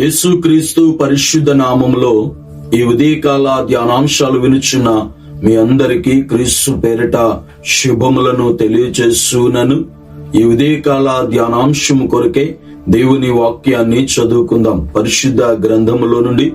యేసుక్రీస్తు పరిశుద్ధ నామంలో ఈ ఉదయకాల ధ్యానాంశాలు వినుచున్న మీ అందరికీ క్రీస్తు పేరిట శుభములను తెలియచేస్తున్నాను ఈ ఉదయకాల ధ్యానాంశం కొరకే దేవుని వాక్యాన్ని చదువుకుందాం. పరిశుద్ధ గ్రంథములో నుండి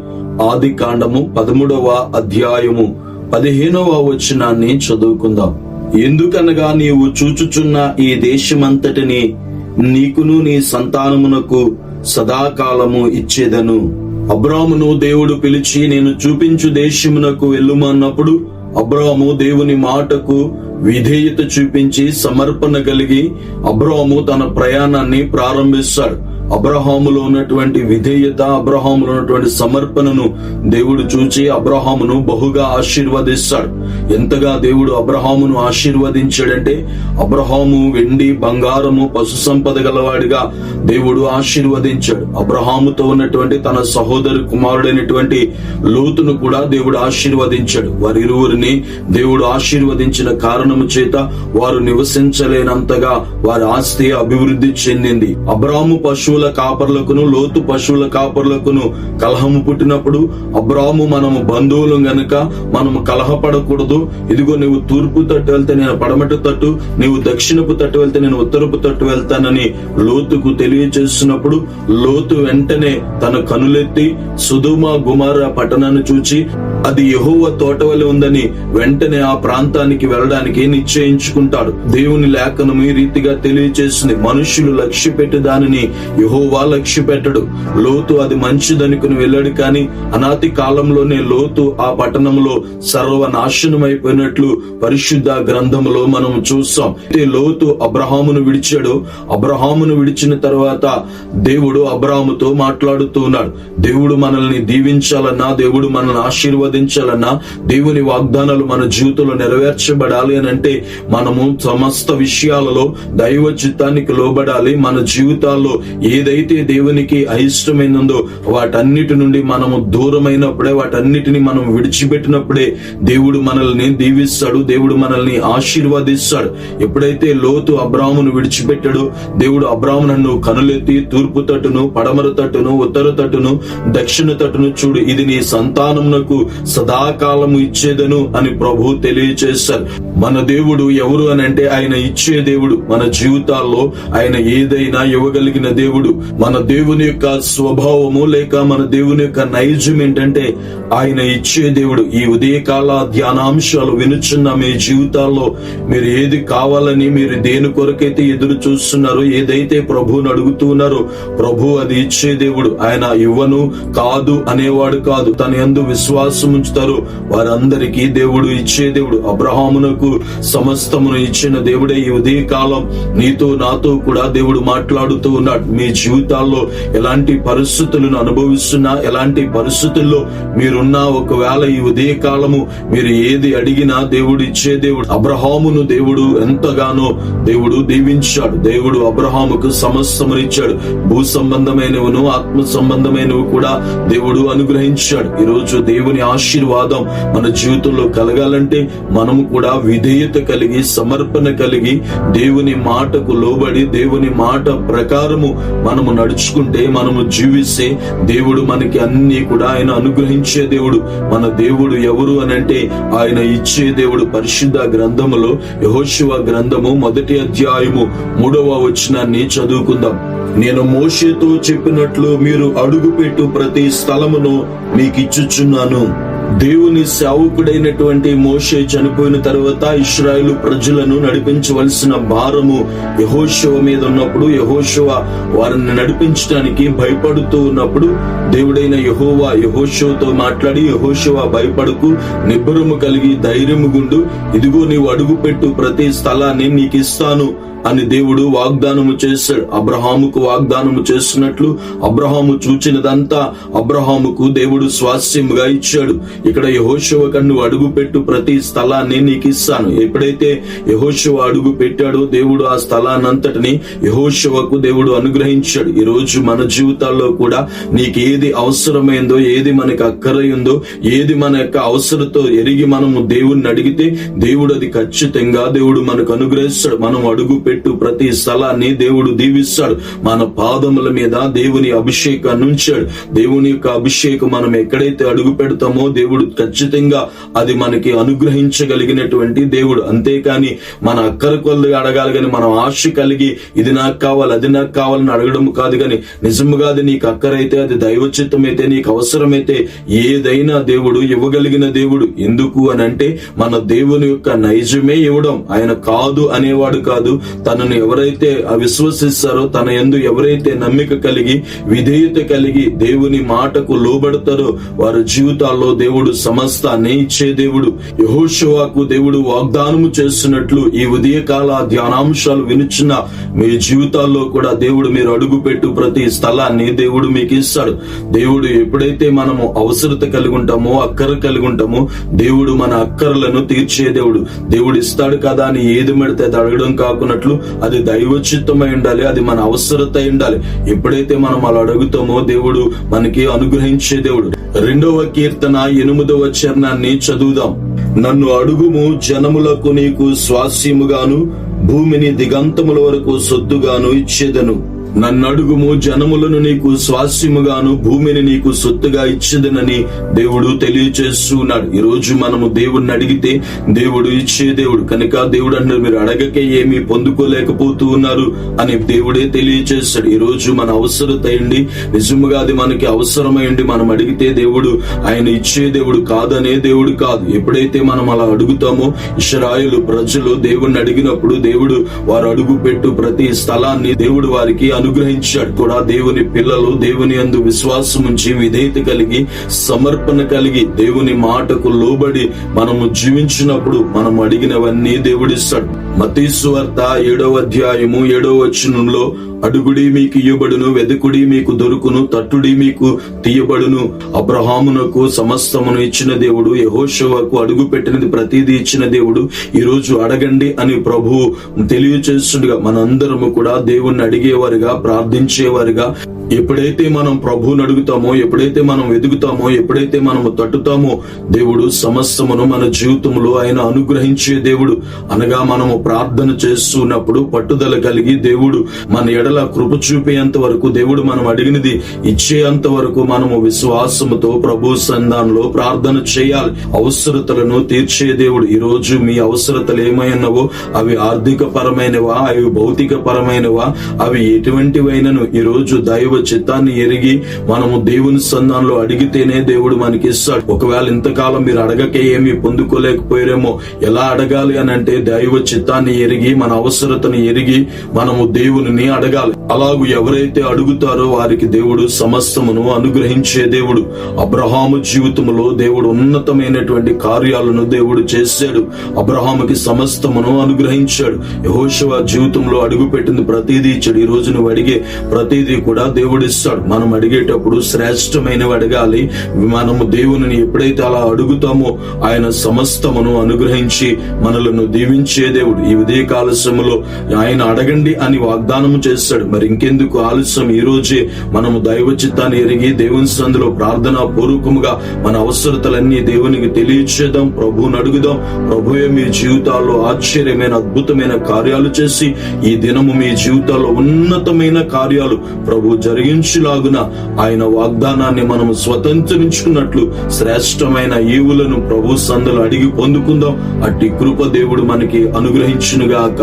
ఆది కాండము పదమూడవ అధ్యాయము పదిహేనవ వచనాన్ని చదువుకుందాం. ఎందుకనగా నీవు చూచుచున్న ఈ దేశమంతటిని నీకును నీ సంతానమునకు సదాకాలము ఇచ్చేదను. అబ్రామును దేవుడు పిలిచి నేను చూపించు దేశమునకు వెళ్ళుమన్నప్పుడు అబ్రాము దేవుని మాటకు విధేయత చూపించి సమర్పణ కలిగి అబ్రాము తన ప్రయాణాన్ని ప్రారంభిస్తాడు. అబ్రహాములో ఉన్నటువంటి విధేయత అబ్రహాములో ఉన్నటువంటి సమర్పణను దేవుడు చూచి అబ్రహామును బహుగా ఆశీర్వదిస్తాడు. ఎంతగా దేవుడు అబ్రహామును ఆశీర్వదించాడంటే అబ్రహాము వెండి బంగారము పశు సంపద గలవాడిగా దేవుడు ఆశీర్వదించాడు. అబ్రహాముతో ఉన్నటువంటి తన సహోదరు కుమారుడైనటువంటి లోతును కూడా దేవుడు ఆశీర్వదించాడు. వారిరువురిని దేవుడు ఆశీర్వదించిన కారణము చేత వారు నివసించలేనంతగా వారి ఆస్తి అభివృద్ధి చెందింది. అబ్రాము పశువుల కాపర్లకును లోతు పశువుల కాపర్లకును కలహము పుట్టినప్పుడు అబ్రాము మనము బంధువులు గనుక మనము కలహపడకూడదు. ఇదిగో నువ్వు తూర్పు తట్టు వెళ్తే నేను పడమటి తట్టు నీవు దక్షిణపు తట్టు వెళ్తే నేను ఉత్తరపు తట్టు వెళ్తానని లోతుకు తెలియచేస్తున్నప్పుడు లోతు వెంటనే తన కనులెత్తి సుధుమ గుమార పట్టణాన్ని చూచి అది యహోవ తోటవలి ఉందని వెంటనే ఆ ప్రాంతానికి వెళ్ళడానికి నిశ్చయించుకుంటాడు. దేవుని లేఖనం ఈ రీతిగా తెలియచేసింది. మనుషులు లక్ష్య పెట్టి దానిని యహోవా లక్ష్య పెట్టడు. లోతు అది మంచిదనుకుని వెళ్ళాడు కానీ అనాతి కాలంలోనే లోతు ఆ పట్టణంలో సర్వనాశనమైపోయినట్లు పరిశుద్ధ గ్రంథంలో మనం చూస్తాం. అయితే లోతు అబ్రహామును విడిచాడు. అబ్రహామును విడిచిన తర్వాత దేవుడు అబ్రహాముతో మాట్లాడుతూ ఉన్నాడు. దేవుడు మనల్ని దీవించాలన్నా దేవుడు మనల్ని ఆశీర్వదించాలన్నా దేవుని వాగ్దానాలు మన జీవితంలో నెరవేర్చబడాలి అని అంటే మనము సమస్త విషయాలలో దైవ చిత్తానికి లోబడాలి. మన జీవితాల్లో ఏ ఏదైతే దేవునికి అయిష్టమైనందో వాటన్నిటి నుండి మనము దూరమైనప్పుడే వాటన్నిటిని మనం విడిచిపెట్టినప్పుడే దేవుడు మనల్ని దీవిస్తాడు దేవుడు మనల్ని ఆశీర్వదిస్తాడు. ఎప్పుడైతే లోతు అబ్రామును విడిచిపెట్టాడో దేవుడు అబ్రాము నన్ను కనులెత్తి తూర్పు తట్టును పడమర తట్టును ఉత్తర తట్టును దక్షిణ తట్టును చూడు ఇది నీ సంతానమునకు సదాకాలము ఇచ్చేదను అని ప్రభు తెలియచేస్తారు మన దేవుడు ఎవరు అని అంటే ఆయన ఇచ్చే దేవుడు. మన జీవితాల్లో ఆయన ఏదైనా ఇవ్వగలిగిన దేవుడు దేవుడు. మన దేవుని యొక్క స్వభావము లేక మన దేవుని యొక్క నైజం ఏంటంటే ఆయన ఇచ్చే దేవుడు. ఈ ఉదయకాల ధ్యానాంశాలు వినుచున్న మీ జీవితాల్లో మీరు ఏది కావాలని మీరు దేని కొరకైతే ఎదురు చూస్తున్నారో ఏదైతే ప్రభువుని అడుగుతున్నారో ప్రభు అది ఇచ్చే దేవుడు. ఆయన ఇవ్వను కాదు అనేవాడు కాదు. తన ఎందు విశ్వాసం ఉంచుతారు. వారందరికీ దేవుడు ఇచ్చే దేవుడు. అబ్రహామునకు సమస్తమును ఇచ్చిన దేవుడే ఈ ఉదయకాలం. నీతో నాతో కూడా దేవుడు మాట్లాడుతూ ఉన్నాడు. మీ జీవితాల్లో ఎలాంటి పరిస్థితులను అనుభవిస్తున్నా ఎలాంటి పరిస్థితుల్లో మీరున్నా ఒకవేళ ఈ ఉదయ కాలము మీరు ఏది అడిగినా దేవుడు ఇచ్చే దేవుడు అబ్రహామును దేవుడు ఎంతగానో దేవుడు దీవించాడు. దేవుడు అబ్రహాముకు సమస్తమునిచ్చాడు. భూ సంబంధమైనవును ఆత్మ సంబంధమైనవి కూడా దేవుడు అనుగ్రహించాడు. ఈ రోజు దేవుని ఆశీర్వాదం మన జీవితంలో కలగాలంటే మనము కూడా విధేయత కలిగి సమర్పణ కలిగి దేవుని మాటకు లోబడి దేవుని మాట ప్రకారము మనము నడుచుకుంటే మనము జీవిస్తే దేవుడు మనకి అన్ని కూడా ఆయన అనుగ్రహించే దేవుడు. మన దేవుడు ఎవరు అని అంటే ఆయన ఇచ్చే దేవుడు పరిశుద్ధ గ్రంథములో యహోశివ గ్రంథము మొదటి అధ్యాయము మూడవ వచనాన్ని చదువుకుందాం. నేను మోషేతో చెప్పినట్లు మీరు అడుగుపెట్టు ప్రతి స్థలమును మీకు ఇచ్చుచున్నాను దేవుని సేవకుడైనటువంటి మోషే చనిపోయిన తర్వాత ఇస్రాయేలు ప్రజలను నడిపించవలసిన భారము యహోశివ మీద ఉన్నప్పుడు యహోశివ వారిని నడిపించడానికి భయపడుతూ ఉన్నప్పుడు దేవుడైన యహోవా యహోశివతో మాట్లాడి యహోశివ భయపడకు నిబ్బరము కలిగి ధైర్యము గుండు ఇదిగో నీవు అడుగుపెట్టు ప్రతి స్థలాన్ని నీకు ఇస్తాను అని దేవుడు వాగ్దానము చేశాడు. అబ్రహాముకు వాగ్దానము చేస్తున్నట్లు అబ్రహాము చూచినదంతా అబ్రహాముకు దేవుడు స్వాస్యముగా ఇచ్చాడు. ఇక్కడ యహోశివ కన్ను అడుగు పెట్టు ప్రతి స్థలాన్ని నీకు ఇస్తాను. ఎప్పుడైతే యహోశివ అడుగు పెట్టాడో దేవుడు ఆ స్థలాన్నంతటిని యహోశివకు దేవుడు అనుగ్రహించాడు. ఈ రోజు మన జీవితాల్లో కూడా నీకు ఏది అవసరమైందో ఏది మనకు అక్కరయిందో ఏది మన యొక్క అవసరతో ఎరిగి మనము దేవుణ్ణి అడిగితే దేవుడు అది ఖచ్చితంగా దేవుడు మనకు అనుగ్రహిస్తాడు. మనం అడుగు పెట్టు ప్రతి స్థలాన్ని దేవుడు దీవిస్తాడు. మన పాదముల మీద దేవుని అభిషేకాన్ని ఉంచాడు. దేవుని యొక్క అభిషేకం మనం ఎక్కడైతే అడుగు పెడతామో దేవుడు ఖచ్చితంగా అది మనకి అనుగ్రహించగలిగినటువంటి దేవుడు. అంతేకాని మన అక్కర కొలదిగా అడగాలి కానీ మనం ఆశ కలిగి ఇది నాకు కావాలి అది నాకు కావాలని అడగడం కాదు కానీ నిజముగా అది నీకు అక్కరైతే అది దైవచిత్తం అయితే నీకు అవసరమైతే ఏదైనా దేవుడు ఇవ్వగలిగిన దేవుడు. ఎందుకు అని అంటే మన దేవుని యొక్క నైజమే ఇవ్వడం. ఆయన కాదు అనేవాడు కాదు. తనను ఎవరైతే విశ్వసిస్తారో తన ఎందు ఎవరైతే నమ్మిక కలిగి విధేయత కలిగి దేవుని మాటకు లోబడతారో వారి జీవితాల్లో దేవుడు సమస్తాన్ని ఇచ్చే దేవుడు. యహోశివాకు దేవుడు వాగ్దానము చేస్తున్నట్లు ఈ ఉదయకాల ధ్యానాంశాలు వినుచున్న మీ జీవితాల్లో కూడా దేవుడు మీరు అడుగు పెట్టు ప్రతి స్థలాన్ని దేవుడు మీకు ఇస్తాడు. దేవుడు ఎప్పుడైతే మనము అవసరత కలిగి ఉంటామో అక్కర కలిగి ఉంటామో దేవుడు మన అక్కరలను తీర్చే దేవుడు. దేవుడు ఇస్తాడు కదా అని ఏది మెడితే అది అడగడం కాకున్నట్లు అది దైవచిత్తమై ఉండాలి అది మన అవసరత ఉండాలి. ఎప్పుడైతే మనం అలా అడుగుతామో దేవుడు మనకి అనుగ్రహించే దేవుడు. రెండవ కీర్తన ఎనిమిదవ చరణాన్ని చదువుదాం. నన్ను అడుగుము జనములకు నీకు స్వాస్యముగాను భూమిని దిగంతముల వరకు సొద్దుగాను ఇచ్చేదను. నన్నడుగుము జనములను నీకు స్వాస్యముగాను భూమిని నీకు సొత్తుగా ఇచ్చేదనని దేవుడు తెలియచేస్తున్నాడు. ఈ రోజు మనము దేవుడిని అడిగితే దేవుడు ఇచ్చే దేవుడు. కనుక దేవుడు అంటే మీరు అడగకే ఏమీ పొందుకోలేకపోతూ ఉన్నారు అని దేవుడే తెలియచేస్తాడు. ఈ రోజు మన అవసరత అయింది నిజముగా అది మనకి అవసరమైంది. మనం అడిగితే దేవుడు ఆయన ఇచ్చే దేవుడు కాదనే దేవుడు కాదు. ఎప్పుడైతే మనం అలా అడుగుతామో ఇషరాయులు ప్రజలు దేవుణ్ణి అడిగినప్పుడు దేవుడు వారు అడుగు పెట్టు ప్రతి స్థలాన్ని దేవుడు వారికి అనుగ్రహించాడు కూడా. దేవుని పిల్లలు దేవుని అందు విశ్వాసం ఉంచి విధేయత కలిగి సమర్పణ కలిగి దేవుని మాటకు లోబడి మనము జీవించినప్పుడు మనం అడిగినవన్నీ దేవుడిస్తాడు. మతీశ్వార్త ఏడవ అధ్యాయము ఏడవ వచనంలో అడుగుడి మీకు ఇయ్యబడును వెదుకుడి మీకు దొరుకును తట్టుడి మీకు తీయబడును. అబ్రహామునకు సమస్తమును ఇచ్చిన దేవుడు యహోశవకు అడుగు పెట్టినది ప్రతిదీ ఇచ్చిన దేవుడు. ఈ రోజు అడగండి అని ప్రభు తెలియచేస్తుండగా మనందరము కూడా దేవుణ్ణి అడిగేవారుగా ప్రార్థించేవారుగా. ఎప్పుడైతే మనం ప్రభువుని అడుగుతామో ఎప్పుడైతే మనం వెతుకుతామో ఎప్పుడైతే మనము తట్టుతామో దేవుడు సమస్తమును మన జీవితంలో ఆయన అనుగ్రహించే దేవుడు. అనగా మనము ప్రార్థన చేస్తున్నప్పుడు పట్టుదల కలిగి దేవుడు మన ఎడల కృప చూపేంత వరకు దేవుడు మనం అడిగినది ఇచ్చేంత వరకు మనము విశ్వాసముతో ప్రభు సంధానంలో ప్రార్థన చేయాలి. అవసరతలను తీర్చే దేవుడు. ఈ రోజు మీ అవసరతలు ఏమైనవో అవి ఆర్థిక పరమైనవా అవి భౌతిక పరమైనవా అవి ఎటువంటివైనను ఈ రోజు దైవ చిత్తాన్ని ఎరిగి మనము దేవుని సంధానంలో అడిగితేనే దేవుడు మనకి ఇస్తాడు ఒకవేళ ఇంతకాలం మీరు అడగకే ఏమి పొందుకోలేకపోయారేమో ఎలా అడగాలి అని అంటే దైవ చిత్తాన్ని ఎరిగి మన అవసరతను ఎరిగి మనము దేవుని అడగాలి. అలాగూ ఎవరైతే అడుగుతారో వారికి దేవుడు సమస్తమును అనుగ్రహించే దేవుడు. అబ్రహాము జీవితంలో దేవుడు ఉన్నతమైనటువంటి కార్యాలను దేవుడు చేశాడు. అబ్రహాముకి సమస్తమును అనుగ్రహించాడు. యహోశవ జీవితంలో అడుగు పెట్టింది ప్రతిదీ ఇచ్చాడు ఈ రోజు నువ్వు అడిగే ప్రతిదీ కూడా దేవుడు ఇస్తాడు. మనం అడిగేటప్పుడు శ్రేష్టమైనవి అడగాలి. మనము దేవుని ఎప్పుడైతే అలా అడుగుతామో ఆయన సమస్తమును అనుగ్రహించి మనలను దీవించే దేవుడు. ఈ ఉదయ కాలశ్రమలో ఆయన అడగండి అని వాగ్దానము చేస్తాడు. మరి ఇంకెందుకు ఆలస్యం? ఈ రోజే మనము దైవ చిత్తాన్ని ఎరిగి దేవుని సందులో ప్రార్థన పూర్వకముగా మన అవసరతలన్నీ దేవునికి తెలియచేద్దాం. ప్రభువుని అడుగుదాం. ప్రభువే మీ జీవితాల్లో ఆశ్చర్యమైన అద్భుతమైన కార్యాలు చేసి ఈ దినము మీ జీవితాల్లో ఉన్నతమైన కార్యాలు ప్రభు జరిగించులాగున ఆయన వాగ్దానాన్ని మనము స్వతంత్రించుకున్నట్లు శ్రేష్టమైన ఈవులను ప్రభు సందులు అడిగి పొందుకుందాం. అట్టి కృప దేవుడు మనకి అనుగ్రహించునుగాక.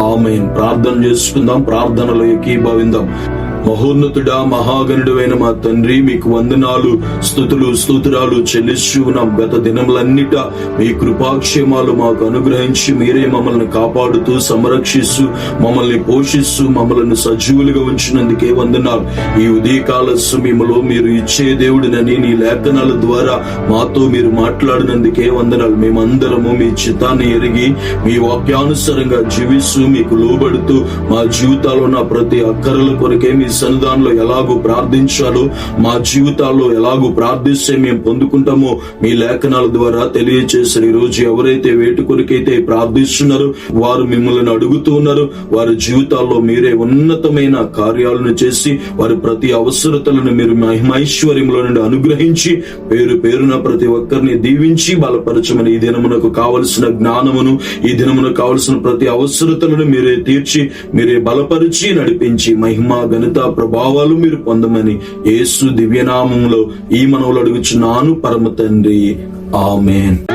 ఆమె ప్రార్థన చేసుకుందాం. ప్రార్థనలో ఏకీభవిందాం. మహోన్నతుడా మహాగణుడైన మా తండ్రి మీకు వందనాలు స్థుతులు స్తోత్రాలు చెల్లిస్తూ ఉన్నాం. గత దినములన్నిట మీ కృపాక్షేమాలు మాకు అనుగ్రహించి మీరే మమ్మల్ని కాపాడుతూ సంరక్షిస్తూ మమ్మల్ని పోషిస్తూ మమ్మల్ని సజీవులుగా ఉంచినందుకే వందనాలు. ఈ ఉదయకాల సమయంలో మీరు ఇచ్చే దేవుడినని నీ లేఖనాల ద్వారా మాతో మీరు మాట్లాడినందుకే వందనాలు. మేమందరము మీ చిత్తాన్ని ఎరిగి మీ వాక్యానుసారంగా జీవిస్తూ మీకు లోబడుతూ మా జీవితాల్లో ఉన్న ప్రతి అక్కరల కొరకే మీ సన్నిధానంలో ఎలాగో ప్రార్థించాలో మా జీవితాల్లో ఎలాగో ప్రార్థిస్తే మేము పొందుకుంటామో మీ లేఖనాల ద్వారా తెలియజేశారు ఈరోజు రోజు ఎవరైతే వేటు కొరికైతే ప్రార్థిస్తున్నారో వారు మిమ్మల్ని అడుగుతూ ఉన్నారు. వారి జీవితాల్లో మీరే ఉన్నతమైన కార్యాలను చేసి వారి ప్రతి అవసరతలను మీరు మహిమైశ్వర్యంలో నుండి అనుగ్రహించి పేరు పేరున ప్రతి ఒక్కరిని దీవించి బలపరచమని ఈ దినమునకు కావలసిన జ్ఞానమును ఈ దినమునకు కావలసిన ప్రతి అవసరతలను మీరే తీర్చి మీరే బలపరిచి నడిపించి మహిమ ఘనత ప్రభావాలు మీరు పొందమని యేసు దివ్యనామంలో ఈ మనవులు అడుగుచున్నాను పరమ తండ్రి. ఆమెన్.